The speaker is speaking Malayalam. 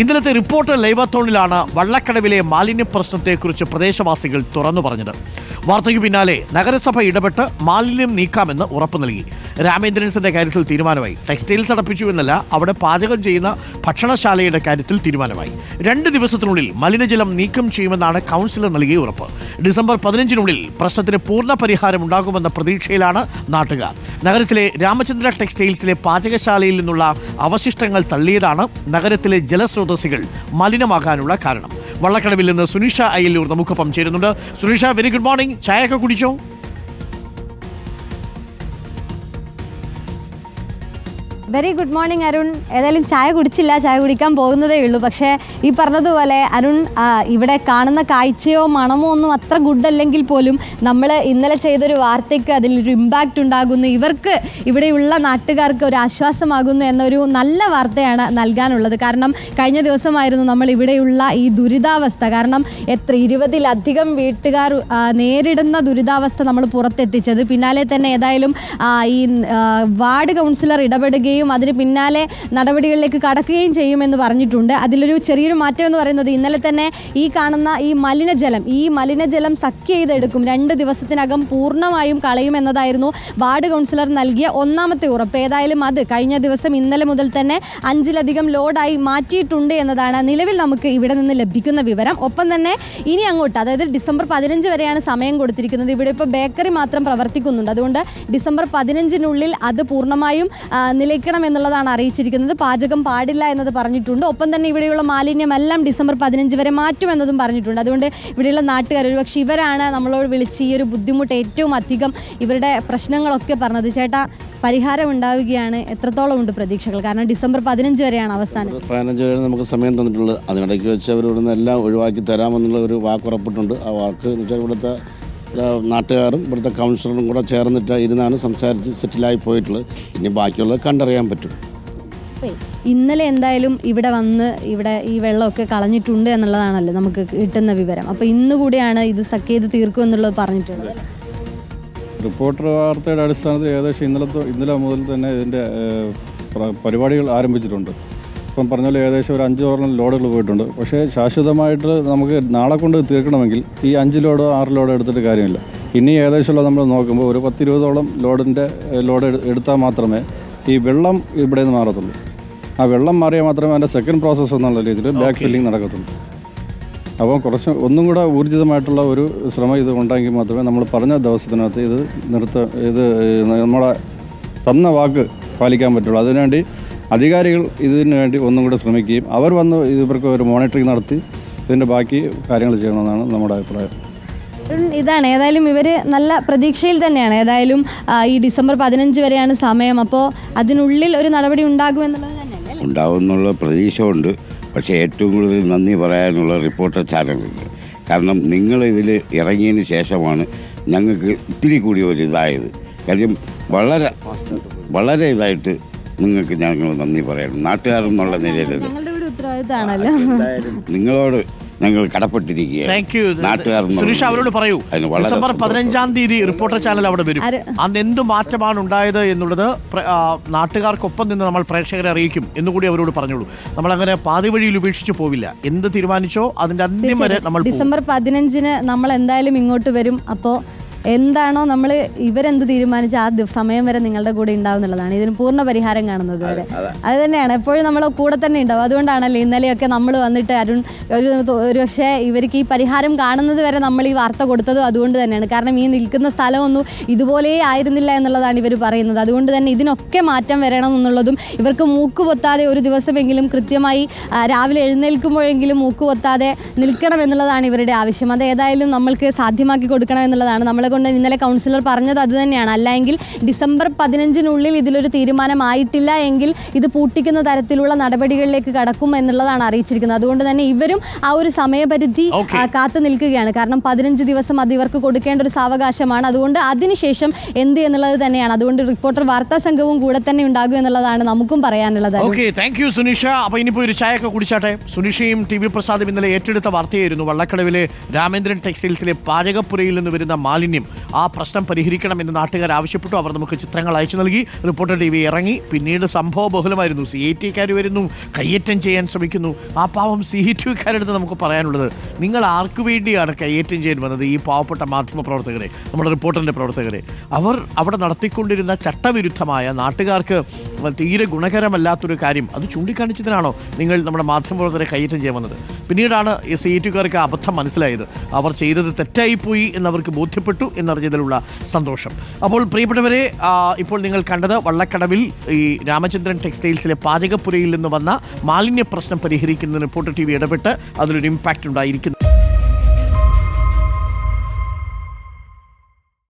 ഇന്നലത്തെ റിപ്പോർട്ടർ ലൈവത്തോണിലാണ് വള്ളക്കടവിലെ മാലിന്യ പ്രശ്നത്തെക്കുറിച്ച് പ്രദേശവാസികൾ തുറന്നു പറഞ്ഞത്. വാർത്തയ്ക്ക് പിന്നാലെ നഗരസഭ ഇടപെട്ട് മാലിന്യം നീക്കാമെന്ന് ഉറപ്പു നൽകി. രാമേന്ദ്രൻസിന്റെ കാര്യത്തിൽ തീരുമാനമായി. ടെക്സ്റ്റൈൽസ് അടപ്പിച്ചു എന്നല്ല അവിടെ പാചകം ചെയ്യുന്ന ഭക്ഷണശാലയുടെ കാര്യത്തിൽ തീരുമാനമായി. രണ്ട് ദിവസത്തിനുള്ളിൽ മലിനജലം നീക്കം ചെയ്യുമെന്നാണ് കൗൺസിലർ നൽകിയ ഉറപ്പ്. ഡിസംബർ പതിനഞ്ചിനുള്ളിൽ പ്രശ്നത്തിന് പൂർണ പരിഹാരം ഉണ്ടാകുമെന്ന പ്രതീക്ഷയിലാണ് നാട്ടുകാർ. നഗരത്തിലെ രാമചന്ദ്ര ടെക്സ്റ്റൈൽസിലെ പാചകശാലയിൽ നിന്നുള്ള അവശിഷ്ടങ്ങൾ തള്ളിയതാണ് നഗരത്തിലെ ജലസ്രോതസ്സുകൾ മലിനമാകാനുള്ള കാരണം. വള്ളക്കടവിൽ നിന്ന് സുനിഷ അയ്യല്ലൂർ നമുക്കൊപ്പം ചേരുന്നുണ്ട്. സുനിഷ വെരി ഗുഡ് മോർണിംഗ് ചായയൊക്കെ കുടിച്ചോ? വെരി ഗുഡ് മോർണിംഗ് അരുൺ ഏതായാലും ചായ കുടിച്ചില്ല. ചായ കുടിക്കാൻ പോകുന്നതേ ഉള്ളൂ. പക്ഷേ ഈ പറഞ്ഞതുപോലെ അരുൺ ഇവിടെ കാണുന്ന കാഴ്ചയോ മണമോ ഒന്നും അത്ര ഗുഡ് അല്ലെങ്കിൽ പോലും നമ്മൾ ഇന്നലെ ചെയ്തൊരു വാർത്തയ്ക്ക് അതിലൊരു ഇമ്പാക്റ്റ് ഉണ്ടാകുന്നു. ഇവർക്ക് ഇവിടെയുള്ള നാട്ടുകാർക്ക് ഒരു ആശ്വാസമാകുന്നു എന്നൊരു നല്ല വാർത്തയാണ് നൽകാനുള്ളത്. കാരണം കഴിഞ്ഞ ദിവസമായിരുന്നു നമ്മൾ ഇവിടെയുള്ള ഈ ദുരിതാവസ്ഥ. കാരണം എത്ര ഇരുപതിലധികം വീട്ടുകാർ നേരിടുന്ന ദുരിതാവസ്ഥ നമ്മൾ പുറത്തെത്തിച്ചത്. പിന്നാലെ തന്നെ ഏതായാലും ഈ വാർഡ് കൗൺസിലർ ഇടപെടുകയും അതിന് പിന്നാലെ നടപടികളിലേക്ക് കടക്കുകയും ചെയ്യുമെന്ന് പറഞ്ഞിട്ടുണ്ട്. അതിലൊരു ചെറിയൊരു മാറ്റം എന്ന് പറയുന്നത് ഇന്നലെ തന്നെ ഈ കാണുന്ന ഈ മലിനജലം ഈ മലിനജലം സഖ്യ ചെയ്തെടുക്കും. രണ്ട് ദിവസത്തിനകം പൂർണമായും കളയുമെന്നതായിരുന്നു വാർഡ് കൗൺസിലർ നൽകിയ ഒന്നാമത്തെ ഉറപ്പ്. ഏതായാലും അത് കഴിഞ്ഞ ദിവസം ഇന്നലെ മുതൽ തന്നെ അഞ്ചിലധികം ലോഡായി മാറ്റിയിട്ടുണ്ട് എന്നതാണ് നിലവിൽ നമുക്ക് ഇവിടെ നിന്ന് ലഭിക്കുന്ന വിവരം. ഒപ്പം തന്നെ ഇനി അങ്ങോട്ട് അതായത് ഡിസംബർ പതിനഞ്ച് വരെയാണ് സമയം കൊടുത്തിരിക്കുന്നത്. ഇവിടെ ഇപ്പോൾ ബേക്കറി മാത്രം പ്രവർത്തിക്കുന്നുണ്ട്. അതുകൊണ്ട് ഡിസംബർ പതിനഞ്ചിനുള്ളിൽ അത് പൂർണമായും ആ, നിലയ്ക്കണം എന്നുള്ളതാണ് അറിയിച്ചിരിക്കുന്നത്. പാചകം പാടില്ല എന്നത് പറഞ്ഞിട്ടുണ്ട്. ഒപ്പം തന്നെ ഇവിടെയുള്ള മാലിന്യമെല്ലാം ഡിസംബർ പതിനഞ്ച് വരെ മാറ്റുമെന്നതും പറഞ്ഞിട്ടുണ്ട്. അതുകൊണ്ട് ഇവിടെയുള്ള നാട്ടുകാർ ഒരുപക്ഷെ ഇവരാണ് നമ്മളോട് വിളിച്ച് ഈ ഒരു ബുദ്ധിമുട്ട് ഏറ്റവും അധികം ഇവരുടെ പ്രശ്നങ്ങളൊക്കെ പറഞ്ഞത്. ചേട്ടാ പരിഹാരം ഉണ്ടാവുകയാണ് എത്രത്തോളം ഉണ്ട് പ്രതീക്ഷകൾ? കാരണം ഡിസംബർ പതിനഞ്ച് വരെയാണ് അവസാനം. പതിനഞ്ച് വരെ നമുക്ക് സമയം തന്നിട്ടുള്ളത്. അതിനിടയ്ക്ക് വെച്ച് അവർ ഇവിടുന്ന് എല്ലാം ഒഴിവാക്കി തരാമെന്നുള്ള ഒരു വാക്ക് വാക്കുറപ്പിട്ടുണ്ട് ആ വാക്ക് ഇവിടുത്തെ നാട്ടുകാരും ഇവിടുത്തെ കൗൺസിലറും കൂടെ ചേർന്നിട്ട് ഇരുന്നാണ് സംസാരിച്ച് സെറ്റിലായി പോയിട്ടുള്ളത്. ഇനി ബാക്കിയുള്ളത് കണ്ടറിയാൻ പറ്റും. ഇന്നലെ എന്തായാലും ഇവിടെ വന്ന് ഇവിടെ ഈ വെള്ളമൊക്കെ കളഞ്ഞിട്ടുണ്ട് എന്നുള്ളതാണല്ലോ നമുക്ക് കിട്ടുന്ന വിവരം. അപ്പോൾ ഇന്ന് കൂടിയാണ് ഇത് സഖ്യ ചെയ്ത് തീർക്കും എന്നുള്ളത് പറഞ്ഞിട്ടുള്ളത് റിപ്പോർട്ടർ വാർത്തയുടെ അടിസ്ഥാനത്തിൽ ഏകദേശം ഇന്നലത്തെ ഇന്നലെ മുതൽ തന്നെ ഇതിന്റെ പരിപാടികൾ ആരംഭിച്ചിട്ടുണ്ട്. ഇപ്പം പറഞ്ഞ പോലെ ഏകദേശം ഒരു അഞ്ച് ഓർണം ലോഡുകൾ പോയിട്ടുണ്ട്. പക്ഷേ ശാശ്വതമായിട്ട് നമുക്ക് നാളെ കൊണ്ട് തീർക്കണമെങ്കിൽ ഈ അഞ്ച് ലോഡോ ആറ് ലോഡോ എടുത്തിട്ട് കാര്യമില്ല. ഇനി ഏകദേശമുള്ള നമ്മൾ നോക്കുമ്പോൾ ഒരു പത്തിരുപതോളം ലോഡിന്റെ ലോഡ് എടുത്താൽ മാത്രമേ ഈ വെള്ളം ഇവിടെ നിന്ന് മാറത്തുള്ളൂ. ആ വെള്ളം മാറിയാൽ മാത്രമേ അതിന്റെ സെക്കൻഡ് പ്രോസസ്സ് എന്നുള്ള രീതിയിൽ ബാക്ക് ഫില്ലിംഗ് നടക്കത്തുള്ളൂ. അപ്പോൾ കുറച്ച് ഒന്നും കൂടെ ഊർജിതമായിട്ടുള്ള ഒരു ശ്രമം ഇത് ഉണ്ടെങ്കിൽ മാത്രമേ നമ്മൾ പറഞ്ഞ ദിവസത്തിനകത്ത് ഇത് നിർത്ത ഇത് നമ്മളെ തന്ന വാക്ക് പാലിക്കാൻ പറ്റുള്ളൂ. അതിനുവേണ്ടി അധികാരികൾ ഇതിനു വേണ്ടി ഒന്നും കൂടെ ശ്രമിക്കുകയും അവർ വന്ന് ഇവർക്ക് ഒരു മോണിറ്ററിംഗ് നടത്തി ഇതിന്റെ ബാക്കി കാര്യങ്ങൾ ചെയ്യണമെന്നാണ് നമ്മുടെ അഭിപ്രായം. ഇതാണ്. ഏതായാലും ഇവർ നല്ല പ്രതീക്ഷയിൽ തന്നെയാണ്. ഏതായാലും ഈ ഡിസംബർ പതിനഞ്ച് വരെയാണ് സമയം. അപ്പോൾ അതിനുള്ളിൽ ഒരു നടപടി ഉണ്ടാകും എന്നുള്ളത് തന്നെയല്ലേ? അല്ലേ? ഉണ്ടാവുമെന്നുള്ള പ്രതീക്ഷ ഉണ്ട് പക്ഷേ ഏറ്റവും കൂടുതൽ നന്ദി പറയാനുള്ള റിപ്പോർട്ടർ ചാനലുണ്ട് കാരണം നിങ്ങൾ ഇതിൽ ഇറങ്ങിയതിന് ശേഷമാണ് ഞങ്ങൾക്ക് ഇത്തിരി കൂടി ഒരു ഇതായത്. കാര്യം വളരെ വളരെ ഇതായിട്ട് നിങ്ങൾക്ക് ഞങ്ങൾ നന്ദി പറയണം നാട്ടുകാരെന്നുള്ള നിലയിൽ ഞങ്ങളുടെ ഇവിടെ ഉത്തരവാദിത്തമാണല്ലോ. എന്തായാലും നിങ്ങളോട് ഞങ്ങൾ കടപ്പെട്ടിരിക്കുകയാണ്. താങ്ക് യു നാട്ടുകാരെന്നുള്ള സുനിഷ അവരോട് പറയൂ. അതിന് വളരെ ഡിസംബർ സന്തോഷം. പതിനഞ്ചാം തീയതി റിപ്പോർട്ടർ ചാനൽ അവിടെ വരും. ആര്? അന്ന് എന്ത് മാറ്റമാണ് ഉണ്ടായത് എന്നുള്ളത് പ്ര- ആ, നാട്ടുകാർക്കൊപ്പം നിന്ന് നമ്മൾ പ്രേക്ഷകരെ അറിയിക്കും എന്നുകൂടി അവരോട് പറഞ്ഞോളൂ. നമ്മൾ അങ്ങനെ പാതി വഴിയിൽ ഉപേക്ഷിച്ച് പോവില്ല. എന്ത് തീരുമാനിച്ചോ അതിന്റെ അന്ത്യം വരെ നമ്മൾ പോകും. ഡിസംബർ പതിനഞ്ചിന് നമ്മൾ എന്തായാലും ഇങ്ങോട്ട് വരും. അപ്പോൾ എന്താണോ നമ്മൾ ഇവരെന്ത് തീരുമാനിച്ച ആ സമയം വരെ നിങ്ങളുടെ കൂടെ ഉണ്ടാവും എന്നുള്ളതാണ്. ഇതിന് പൂർണ പരിഹാരം കാണുന്നത് വരെ. അത് തന്നെയാണ്. എപ്പോഴും നമ്മൾ കൂടെ തന്നെ ഉണ്ടാവും. അതുകൊണ്ടാണല്ലോ ഇന്നലെയൊക്കെ നമ്മൾ വന്നിട്ട് അരുൺ ഒരു ഒരു പക്ഷേ ഇവർക്ക് ഈ പരിഹാരം കാണുന്നത് വരെ നമ്മൾ ഈ വാർത്ത കൊടുത്തതും അതുകൊണ്ട് തന്നെയാണ്. കാരണം ഈ നിൽക്കുന്ന സ്ഥലമൊന്നും ഇതുപോലെ ആയിരുന്നില്ല എന്നുള്ളതാണ് ഇവർ പറയുന്നത്. അതുകൊണ്ട് തന്നെ ഇതിനൊക്കെ മാറ്റം വരണം എന്നുള്ളതും ഇവർക്ക് മൂക്ക് പൊത്താതെ ഒരു ദിവസമെങ്കിലും കൃത്യമായി രാവിലെ എഴുന്നേൽക്കുമ്പോഴെങ്കിലും മൂക്ക് പൊത്താതെ നിൽക്കണം എന്നുള്ളതാണ് ഇവരുടെ ആവശ്യം. അത് ഏതായാലും നമ്മൾക്ക് സാധ്യമാക്കി കൊടുക്കണം എന്നുള്ളതാണ്. നമ്മളെ കൊണ്ട് ഇന്നലെ കൗൺസിലർ പറഞ്ഞത് അത് തന്നെയാണ്. അല്ലെങ്കിൽ ഡിസംബർ പതിനഞ്ചിനുള്ളിൽ ഇതിലൊരു തീരുമാനമായിട്ടില്ല എങ്കിൽ ഇത് പൂട്ടിക്കുന്ന തരത്തിലുള്ള നടപടികളിലേക്ക് കടക്കും എന്നുള്ളതാണ് അറിയിച്ചിരിക്കുന്നത്. അതുകൊണ്ട് തന്നെ ഇവരും ആ ഒരു സമയപരിധി. കാത്തു നിൽക്കുകയാണ്. കാരണം പതിനഞ്ച് ദിവസം അത് ഇവർക്ക് കൊടുക്കേണ്ട ഒരു സാവകാശമാണ്. അതുകൊണ്ട് അതിനുശേഷം എന്ത് എന്നുള്ളത് തന്നെയാണ്. അതുകൊണ്ട് റിപ്പോർട്ടർ വാർത്താ സംഘവും കൂടെ തന്നെ ഉണ്ടാകും എന്നുള്ളതാണ് നമുക്കും പറയാനുള്ളത്. Okay thank you Sunisha. അപ്പൊ ഇനിയിപ്പോ ഒരു ചായയൊക്കെ കുടിച്ചാട്ടെ. സുനിഷയും ടി വി പ്രസാദും ഇന്നലെ ഏറ്റെടുത്ത വാർത്തയായിരുന്നു. വള്ളക്കടവിലെ രാമേന്ദ്രൻ ടെക്സ്റ്റൈൽസിലെ പാചകപ്പുരയിൽ നിന്ന് വരുന്ന മാലിന്യം. ആ പ്രശ്നം പരിഹരിക്കണമെന്ന് നാട്ടുകാർ ആവശ്യപ്പെട്ടു. അവർ നമുക്ക് ചിത്രങ്ങൾ അയച്ചു നൽകി. റിപ്പോർട്ടർ ടി വി ഇറങ്ങി. പിന്നീട് സംഭവ ബഹുലമായിരുന്നു. സി ഐ ടിക്കാർ വരുന്നു. കയ്യേറ്റം ചെയ്യാൻ ശ്രമിക്കുന്നു. ആ പാവം സി ഐ ടിക്കാരടുത്ത് നമുക്ക് പറയാനുള്ളത് നിങ്ങൾ ആർക്കു വേണ്ടിയാണ് കയ്യേറ്റം ചെയ്യാൻ വന്നത്? ഈ പാവപ്പെട്ട മാധ്യമ പ്രവർത്തകരെ നമ്മുടെ റിപ്പോർട്ടറിന്റെ പ്രവർത്തകരെ. അവർ അവിടെ നടത്തിക്കൊണ്ടിരുന്ന ചട്ടവിരുദ്ധമായ നാട്ടുകാർക്ക് തീരെ ഗുണകരമല്ലാത്തൊരു കാര്യം അത് ചൂണ്ടിക്കാണിച്ചതിനാണോ നിങ്ങൾ നമ്മുടെ മാധ്യമപ്രവർത്തകരെ കയ്യേറ്റം ചെയ്യാൻ വന്നത്? പിന്നീടാണ് ഈ സി ടിക്കാർക്ക് അബദ്ധം മനസ്സിലായത്. അവർ ചെയ്തത് തെറ്റായിപ്പോയി എന്നവർക്ക് ബോധ്യപ്പെട്ടു എന്നറിഞ്ഞതിലുള്ള സന്തോഷം. അപ്പോൾ പ്രിയപ്പെട്ടവരെ ഇപ്പോൾ നിങ്ങൾ കണ്ടത് വള്ളക്കടവിൽ ഈ രാമചന്ദ്രൻ ടെക്സ്റ്റൈൽസിലെ പാചകപ്പുരയിൽ നിന്ന് വന്ന മാലിന്യ പ്രശ്നം പരിഹരിക്കുന്നതിന് റിപ്പോർട്ടർ ടി വി ഇടപെട്ട് അതിലൊരു ഇമ്പാക്റ്റ് ഉണ്ടായിരിക്കുന്നു.